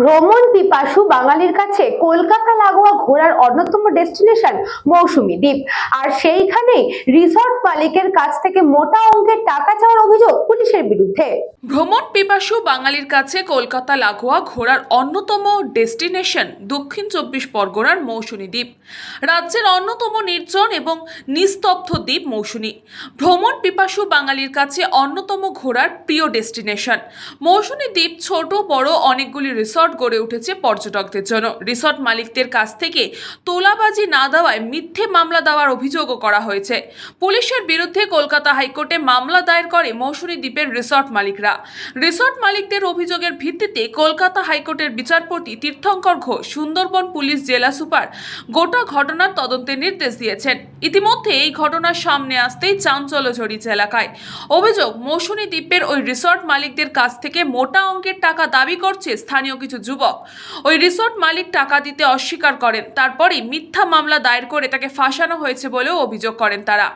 ভ্রমণ পিপাসু বাঙালির কাছে কলকাতা লাগোয়া ঘোরার অন্যতম ডেস্টিনেশন মৌসুমী দ্বীপ। আর সেইখানেই রিসর্ট মালিকের কাছ থেকে মোটা অঙ্কের টাকা চাওয়ার অভিযোগ পুলিশের বিরুদ্ধে। ভ্রমণ পিপাসু বাঙালির কাছে কলকাতা লাগোয়া ঘোরার অন্যতম ডেস্টিনেশন দক্ষিণ চব্বিশ পরগনার মৌসুমী দ্বীপ। রাজ্যের অন্যতম নির্জন এবং নিস্তব্ধ দ্বীপ মৌসুমী। ভ্রমণ পিপাসু বাঙালির কাছে অন্যতম ঘোরার প্রিয় ডেস্টিনেশন। মৌসুমী দ্বীপ ছোট, বড়, অনেকগুলি রিসর্ট গড়ে উঠেছে পর্যটকদের জন্য। রিসর্ট মালিকদের কাছ থেকে তোলাবাজি না দেওয়ায় মিথ্যে মামলা দেওয়ার অভিযোগও করা হয়েছে। পুলিশের বিরুদ্ধে কলকাতা হাইকোর্টে মামলা দায়ের করে মৌসুমী দ্বীপের রিসর্ট মালিকরা। রিসর্ট মালিকদের অভিযোগের ভিত্তিতে কলকাতা হাইকোর্টের বিচারপতি তীর্থঙ্কর ঘোষ, সুন্দরবন পুলিশ জেলা সুপার গোটা ঘটনার তদন্তের নির্দেশ দিয়েছেন। ইতিমধ্যে এই ঘটনার সামনে আসতেই চাঞ্চল্য ছড়িয়েছে এলাকায়। অভিযোগ, মৌসুমী দ্বীপের ওই রিসর্ট মালিকদের কাছ থেকে মোটা অঙ্কের টাকা দাবি করছে স্থানীয় কিছু যুবক। ওই রিসোর্ট মালিক টাকা দিতে অস্বীকার করেন। তারপরেই মিথ্যা মামলা দায়ের করে তাকে ফাঁসানো হয়েছে বলেও অভিযোগ করেন তারা।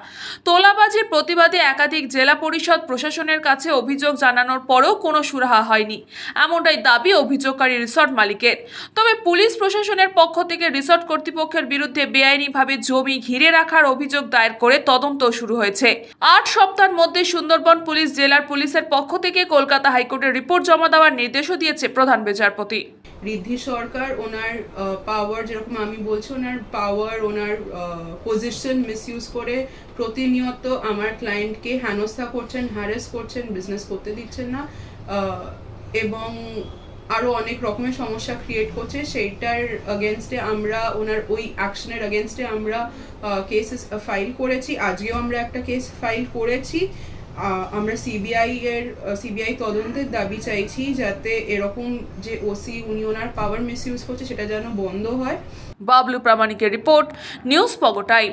তোলাবাজির প্রতিবাদে একাধিক জেলা পরিষদ প্রশাসনের কাছে অভিযোগ জানানোর পরেও কোনো সুরাহা হয়নি। এমনটাই দাবি অভিযোগকারী রিসর্ট মালিকের। তবে পুলিশ প্রশাসনের পক্ষ থেকে রিসর্ট কর্তৃপক্ষের বিরুদ্ধে বেআইনিভাবে জমি ঘিরে রাখার অভিযোগ দায়ের করে তদন্ত শুরু হয়েছে। আট সপ্তাহের মধ্যে সুন্দরবন পুলিশ জেলার পুলিশের পক্ষ থেকে কলকাতা হাইকোর্টে রিপোর্ট জমা দেওয়ার নির্দেশও দিয়েছে প্রধান বিচারপতি ঋদ্ধি সরকার, ওনার পাওয়ার যেরকম আমি বলছি, ওনার পাওয়ার ওনার পজিশন মিসইউজ করে প্রতিনিয়ত আমার ক্লায়েন্টকে হেনস্থা করছেন হ্যারেস করছেন বিজনেস করতে দিচ্ছেন না। এবং আরও অনেক রকমের সমস্যা ক্রিয়েট করছে। সেইটার আগেনস্টে আমরা, ওনার ওই অ্যাকশনের আগেনস্টে আমরা কেস ফাইল করেছি। আজকেও আমরা একটা কেস ফাইল করেছি। আমরা সিবিআই এর সিবিআই তদন্তের দাবি চাইছি যাতে এরকম যে ওসি উনি ওনার পাওয়ার মিসইউজ করছে সেটা যেন বন্ধ হয়। বাবলু প্রামাণিকের রিপোর্ট নিউজ পগো টাইম